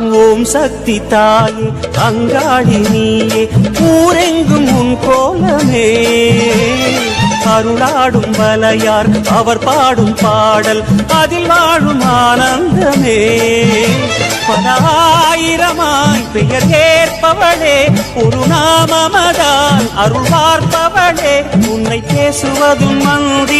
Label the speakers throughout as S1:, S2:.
S1: ஓம் சக்தி தாயே அங்காளி நீயே ஊரெங்கும் உன் கோலமே. அருளாடும் வலையார் அவர் பாடும் பாடல் அதில் வாழும் ஆனந்தமே. பலாயிரமாய் பெயர் ஏற்பவளே ஒரு நாமமதால் அருள் பார்ப்பவளே. உன்னை பேசுவதும்
S2: மந்தி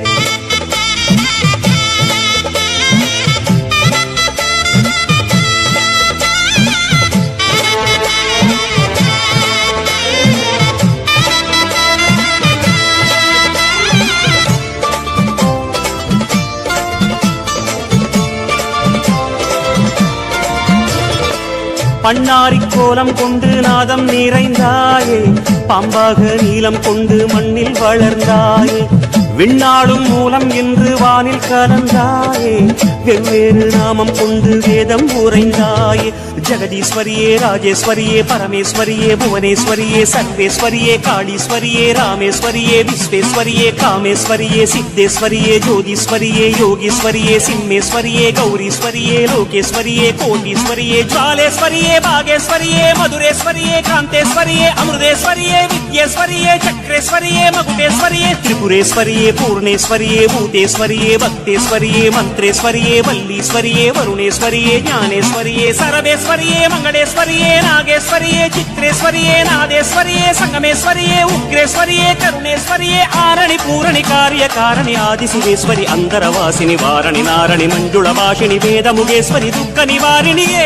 S1: பண்ணாரி கோலம் கொண்டு நாதம் நிறைந்தாயே பாம்பாக நீளம் கொண்டு மண்ணில் வளர்ந்தாயே. விண்ணாடும் மூலம் என்று வானில் கலந்தாயே. வெவ்வேறு நாமம் கொண்டு வேதம் உறைந்தாயே. ஜெகதீஸ்வரியே ராஜேஸ்வரியே பரமேஸ்வரியே புவனேஸ்வரியே சர்வேஸ்வரியே காளீஸ்வரியே ராமேஸ்வரியே விஸ்வேஸ்வரியே காமேஸ்வரியே சித்தேஸ்வரியே ஜோதீஸ்வரியே யோகீஸ்வரியே சிம்மேஸ்வரியே கௌரீஸ்வரியே லோகேஸ்வரியே கோட்டீஸ்வரியே ஜாலேஸ்வரியே பாகேஸ்வரியே மதுரேஸ்வரியே காந்தேஸ்வரியே அமிர்தேஸ்வரியே வித்யேஸ்வரியே சக்கரேஸ்வரியே மகுடேஸ்வரியே திரிபுரேஸ்வரியே ईश्वरीये पूर्णेश्वरीये भूतेश्वरीये भक्तेश्वरीये मन्त्रेश्वरीये वल्लीश्वरीये वरुणेश्वरीये ज्ञानेश्वरीये सर्वेश्वरीये मङ्गलेश्वरीये नागेश्वरीये चित्रेश्वरीये नादेश्वरीये सङ्गमेश्वरीये उग्रेश्वरीये करुणेश्वरीये आरणि
S2: पूरणि कार्यकारणि आदिशिवेश्वरि अन्तरवासिनि वारणि नारणि मञ्जुळवासिनि वेदमुगेश्वरि दुःख निवारिणिये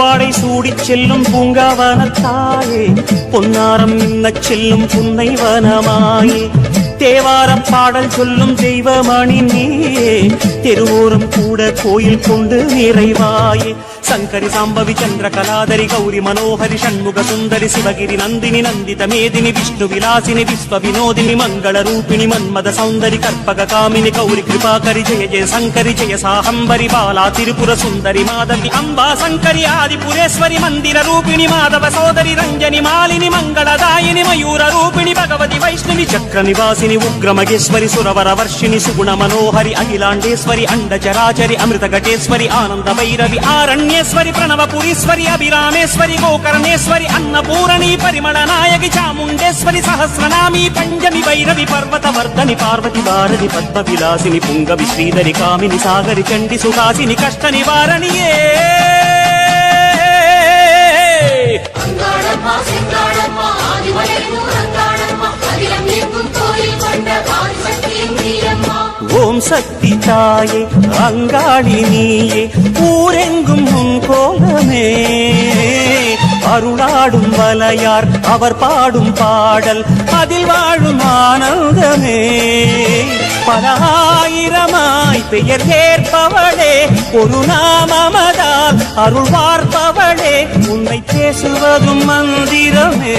S1: பூவாடை சூடிச் செல்லும் பூங்காவனத்தாயே பொன்னாரம் மின்னச் செல்லும் புன்னை வனமாயே தேவாரம் பாடல் சொல்லும் தெய்வமணி நீயே தெருவோரம் கூட கோயில் கொண்டு நிறைவாயே. సంకరి సాంబవి చంద్ర చంద్రకళాదరి గౌరి మనోహరి షణ్ముఖ సుందరి శివగిరి నందిని నందిత మేదిని విష్ణు విలాసిని విశ్వ వినోదిని మంగళ రూపిణి మన్మద సౌందరి కర్పక కామిని గౌరి కృపాకరి జయ జయ శంకరి జయ సాహంబరి బాలా తిరుపుర సుందరి మాధవి అంబా శంకరి ఆదిపురేశ్వరి మందిర రూపిణి మాధవ సోదరి రంజని మాలిని మంగళదాయిని మయూర రూపిణి భగవతి వైష్ణవి చక్ర నివాసిని ఉగ్రమగేశ్వరి సురవర వర్షిణి సుగుణ మనోహరి అఖిలాండేశ్వరి అండచరాచరి అమృత ఘటేశ్వరి ఆనంద భైరవి ఆరణ్య ధన్యేశ్వరి ప్రణవపురీశ్వరి అభిరామేశ్వరి గోకర్ణేశ్వరి అన్నపూరణి పరిమళ నాయకి చాముండేశ్వరి సహస్రనామి పంజమి వైరవి పర్వత వర్ధని పార్వతి వారని పద్మ విలాసిని పుంగవి శ్రీధరి కామిని సాగరి చండి సుహాసిని కష్ట నివారణియే అంగాడమ్మ சக்தி தாயே அங்காளி நீயே ஊரெங்கும் உன் கோலமே. அருளாடும் வலையார் அவர் பாடும் பாடல் அதில் வாழும் ஆனந்தமே. பல ஆயிரமாய் பெயர் கேட்பவளே ஒரு நாமமதால் அருள் பார்ப்பவளே உன்னை பேசுவதும் மந்திரமே.